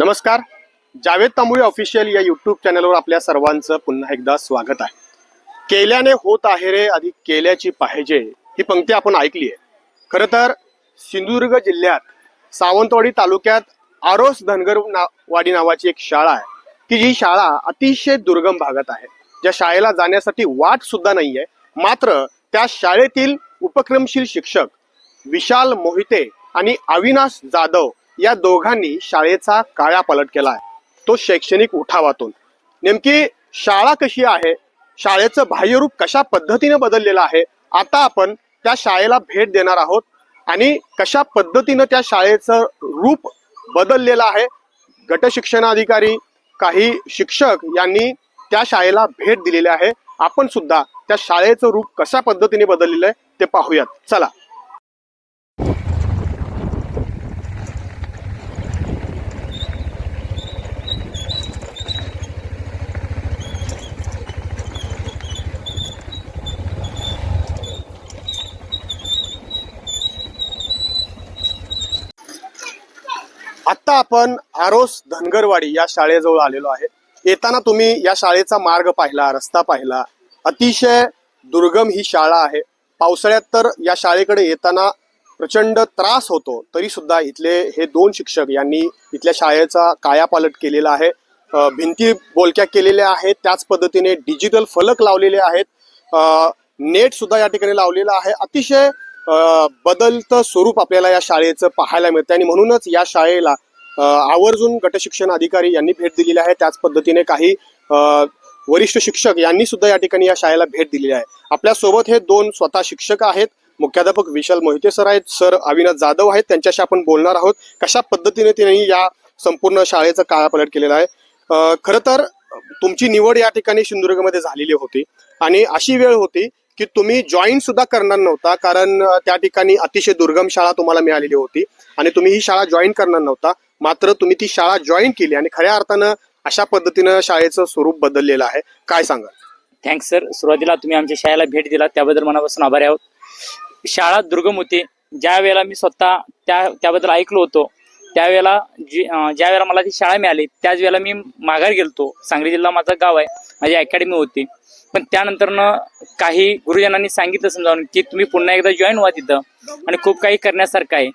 नमस्कार. जावेद तांबुळे ऑफिशियल या युट्यूब चॅनलवर आपल्या सर्वांचं पुन्हा एकदा स्वागत आहे. केल्याने होत आहे रे अधिक केल्याची पाहिजे ही पंक्ती आपण ऐकली आहे खरं तर सिंधुदुर्ग जिल्ह्यात सावंतवाडी तालुक्यात आरोस धनगर वाडी नावाची एक शाळा आहे. की जी शाळा अतिशय दुर्गम भागात आहे. ज्या शाळेला जाण्यासाठी वाट सुद्धा नाहीये. मात्र त्या शाळेतील उपक्रमशील शिक्षक विशाल मोहिते आणि अविनाश जाधव या दोघांनी शाळेचा कायापालट केला आहे. तो शैक्षणिक उठावातून. नेमकी शाळा कशी आहे? शाळेचं बाह्यरूप कशा पद्धतीने बदललेलं आहे? आता आपण त्या शाळेला भेट देणार आहोत. आणि कशा पद्धतीनं त्या शाळेचं रूप बदललेलं आहे? गट शिक्षणाधिकारी काही शिक्षक यांनी त्या शाळेला भेट दिलेली आहे. आपण सुद्धा त्या शाळेचं रूप कशा पद्धतीने बदललेलं आहे ते पाहूयात. चला. आत्ता आपण आरोस धनगरवाडी या शाळेजवळ आलेलो आहे. येताना तुम्ही या शाळेचा मार्ग पाहिला रस्ता पाहिला. अतिशय दुर्गम ही शाळा आहे. पावसाळ्यात तर या शाळेकडे येताना प्रचंड त्रास होतो तरी सुद्धा इथले हे दोन शिक्षक यांनी इथल्या शाळेचा कायापालट केलेला आहे. भिंती बोलक्या केलेल्या आहेत त्याच पद्धतीने डिजिटल फलक लावलेले आहेत. नेट सुद्धा या ठिकाणी लावलेलं आहे. अतिशय बदलतं स्वरूप आपल्याला या शाळेचं पाहायला मिळतं आणि म्हणूनच या शाळेला आवर्जून गटशिक्षण अधिकारी यांनी भेट दिलेली आहे. त्याच पद्धतीने काही वरिष्ठ शिक्षक यांनी सुद्धा या ठिकाणी या शाळेला भेट दिलेली आहे. आपल्यासोबत हे दोन स्वतः शिक्षक आहेत. मुख्याध्यापक विशाल मोहिते सर आहेत सर अविनाश जाधव आहेत. त्यांच्याशी आपण बोलणार आहोत. कशा पद्धतीने त्यांनी या संपूर्ण शाळेचा कायापलट केलेला आहे? खरं तर तुमची निवड या ठिकाणी सिंधुदुर्गमध्ये झालेली होती. आणि अशी वेळ होती की तुम्ही जॉईन सुद्धा करणार नव्हता कारण त्या ठिकाणी अतिशय दुर्गम शाळा तुम्हाला मिळालेली होती आणि तुम्ही ही शाळा जॉईन करणार नव्हता मात्र तुम्ही ती शाळा जॉईन केली आणि खऱ्या अर्थानं अशा पद्धतीनं शाळेचं स्वरूप बदललेलं आहे. काय सांगा थँक्स सर सुरुवातीला तुम्ही आमच्या शाळेला भेट दिला त्याबद्दल मनापासून आभारी आहोत. शाळा दुर्गम होती. ज्या वेळेला मी स्वतः त्या त्याबद्दल ऐकलो होतो त्यावेळेला जी ज्या वेळेला मला ती शाळा मिळाली त्याच वेळेला मी माघार गेलतो. सांगली जिल्हा माझं गाव आहे माझी अकॅडमी होती. पण त्यानंतरनं काही गुरुजनांनी सांगितलं समजावून की तुम्ही पुन्हा एकदा जॉईन व्हा तिथं. आणि खूप काही करण्यासारखं आहे.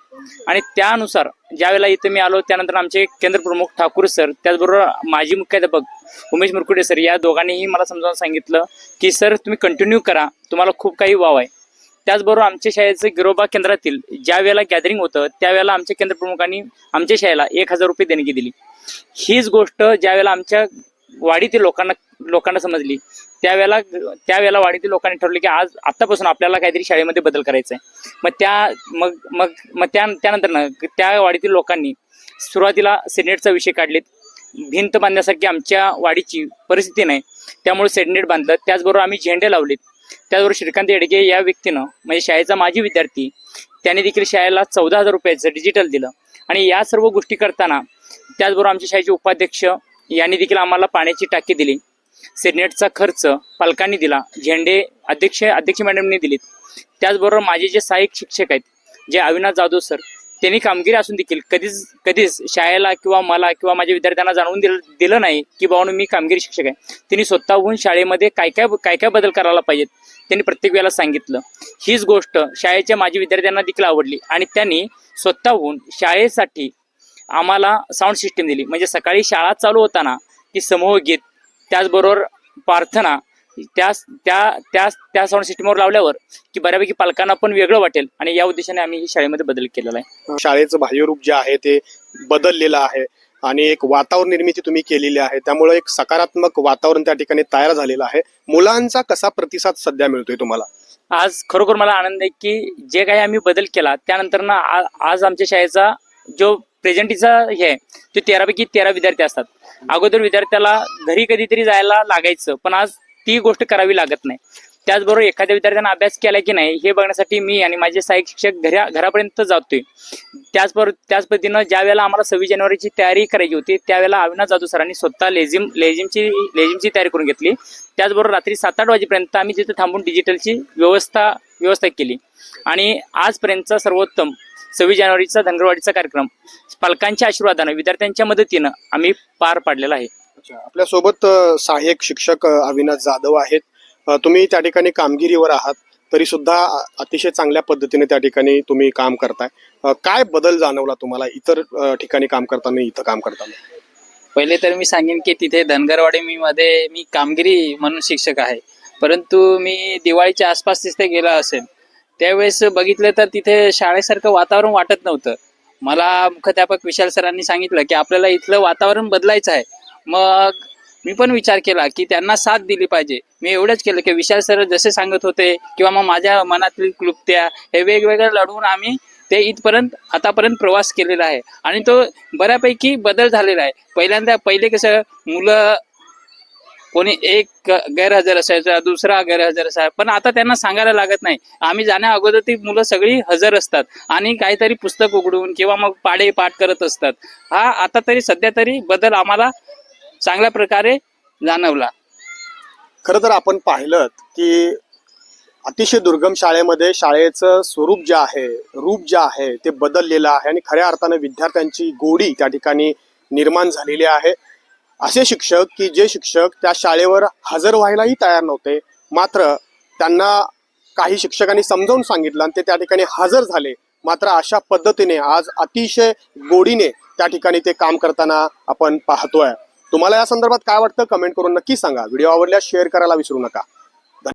आणि त्यानुसार ज्या वेळेला इथं मी आलो त्यानंतर आमचे केंद्र प्रमुख ठाकूर सर त्याचबरोबर माजी मुख्याध्यापक उमेश मुरकुडे सर या दोघांनीही मला समजावून सांगितलं की सर तुम्ही कंटिन्यू करा. तुम्हाला खूप काही वाव आहे. त्याचबरोबर आमच्या शाळेचं गिरोबा केंद्रातील ज्या वेळेला गॅदरिंग होतं त्यावेळेला आमच्या केंद्र प्रमुखांनी आमच्या शाळेला एक हजार रुपये देणगी दिली. हीच गोष्ट ज्या वेळेला आमच्या वाढीतील लोकांना लोकांना समजली. त्यावेळेला त्यावेळेला वाढीतील लोकांनी ठरवलं की आज आतापासून आपल्याला काहीतरी शाळेमध्ये बदल करायचा आहे मग त्या मग मग मग त्या त्यानंतर ना त्या वाढीतील लोकांनी सुरुवातीला सेनेटचा विषय काढलेत. भिंत बांधण्यासारखी आमच्या वाडीची परिस्थिती नाही. त्यामुळे सेडनेट बांधलं. त्याचबरोबर आम्ही झेंडे लावलेत. त्याचबरोबर श्रीकांत येडगे या व्यक्तीनं म्हणजे शाळेचा माजी विद्यार्थी त्याने देखील शाळेला चौदा हजार रुपयाचं डिजिटल दिलं. आणि या सर्व गोष्टी करताना त्याचबरोबर आमच्या शाळेचे उपाध्यक्ष यांनी देखील आम्हाला पाण्याची टाकी दिली. सेनेटचा खर्च पालकांनी दिला झेंडे अध्यक्ष अध्यक्ष मॅडमने दिलीत. त्याचबरोबर माझे जे सहाय्यक शिक्षक आहेत जे अविनाश जाधव सर त्यांनी कामगिरी असून देखील कधीच कधीच शाळेला किंवा मला किंवा माझ्या विद्यार्थ्यांना जाणवून दिलं दिलं नाही की बाबा मी कामगिरी शिक्षक आहे. त्यांनी स्वतःहून शाळेमध्ये काय काय काय काय बदल करायला पाहिजेत त्यांनी प्रत्येक वेळेला सांगितलं. हीच गोष्ट शाळेच्या माझ्या विद्यार्थ्यांना देखील आवडली आणि त्यांनी स्वतःहून शाळेसाठी आम्हाला साऊंड सिस्टीम दिली. म्हणजे सकाळी शाळा चालू होताना ती समूह गीत त्याचबरोबर प्रार्थना त्या त्या त्या त्या साऊंड सिस्टीमवर लावल्यावर की बऱ्यापैकी पालकांना पण वेगळं वाटेल आणि या उद्देशाने आम्ही ही शाळेमध्ये बदल केलेला आहे. शाळेचं बाह्यरूप जे आहे ते बदललेलं आहे आणि एक वातावरण निर्मिती तुम्ही केलेली आहे. त्यामुळे एक सकारात्मक वातावरण त्या ठिकाणी तयार झालेलं आहे. मुलांचा कसा प्रतिसाद सध्या मिळतोय तुम्हाला? आज खरोखर मला आनंद आहे की जे काही आम्ही बदल केला त्यानंतर ना आज आमच्या शाळेचा जो प्रेझेंटीचा हे आहे ते तेरापैकी तेरा विद्यार्थी असतात. अगोदर विद्यार्थ्याला घरी कधीतरी जायला लागायचं पण आज ती गोष्ट करावी लागत नाही. त्याचबरोबर एखाद्या विद्यार्थ्यांना अभ्यास केला की नाही हे बघण्यासाठी मी आणि माझे सहाय्यक शिक्षक घरा घरापर्यंत जातोय. त्याचबरोबर त्याच पद्धतीनं ज्या वेळेला आम्हाला सव्वीस जानेवारीची तयारी करायची होती त्यावेळेला अविनाश जाधव सरांनी स्वतः लेझिम लेझिमची लेझिमची तयारी करून घेतली. त्याचबरोबर रात्री सात आठ वाजेपर्यंत आम्ही तिथे थांबून डिजिटलची व्यवस्था व्यवस्था केली. आणि आजपर्यंतचा सर्वोत्तम सव्वीस जानेवारीचा धनगरवाडीचा कार्यक्रम पालकांच्या आशीर्वादानं विद्यार्थ्यांच्या मदतीनं आम्ही पार पाडलेला आहे. अच्छा. आपल्यासोबत सहाय्यक शिक्षक अविनाश जाधव आहेत. तुम्ही त्या ठिकाणी कामगिरीवर आहात तरी सुद्धा अतिशय चांगल्या पद्धतीने त्या ठिकाणी तुम्ही काम करताय. काय बदल जाणवला तुम्हाला इतर ठिकाणी काम करताना इथं काम करताना? पहिले तर मी सांगेन की तिथे धनगरवाडी मी मध्ये मी कामगिरी म्हणून शिक्षक आहे. परंतु मी दिवाळीच्या आसपास तिथे गेला असेल त्यावेळेस बघितलं तर तिथे शाळेसारखं वातावरण वाटत नव्हतं. मला मुख्याध्यापक विशाल सरांनी सांगितलं की आपल्याला इथलं वातावरण बदलायचं आहे. मग मी पण विचार केला की त्यांना साथ दिली पाहिजे. मी एवढंच केलं की विशाल सर जसे सांगत होते किंवा मग माझ्या मनातील क्लुप्त्या हे वेगवेगळ्या लढवून आम्ही ते इथपर्यंत आतापर्यंत प्रवास केलेला आहे. आणि तो बऱ्यापैकी बदल झालेला आहे. पहिल्यांदा पहिले कसं मुलं कोणी एक गैरहजर असायचा दुसरा गैरहजर असायचा. पण आता त्यांना सांगायला लागत नाही. आम्ही जाण्या अगोदर ती मुलं सगळी हजर असतात आणि काहीतरी पुस्तक उघडून किंवा मग पाडे पाठ करत असतात. हा आता तरी सध्या तरी बदल आम्हाला चांगल्या प्रकारे जाणवला. खरं तर आपण पाहिलं की अतिशय दुर्गम शाळेमध्ये शाळेचं स्वरूप जे आहे रूप जे आहे ते बदललेलं आहे आणि खऱ्या अर्थानं विद्यार्थ्यांची गोडी त्या ठिकाणी निर्माण झालेली आहे. असे शिक्षक की जे शिक्षक त्या शाळेवर हजर व्हायलाही तयार नव्हते. मात्र त्यांना काही शिक्षकांनी समजावून सांगितलं आणि ते त्या ठिकाणी हजर झाले. मात्र अशा पद्धतीने आज अतिशय गोडीने त्या ठिकाणी ते काम करताना आपण पाहतोय. तुम्हाला या संदर्भात काय वाटतं? कमेंट करून नक्की सांगा. व्हिडिओ आवडल्यास शेअर करायला विसरू नका.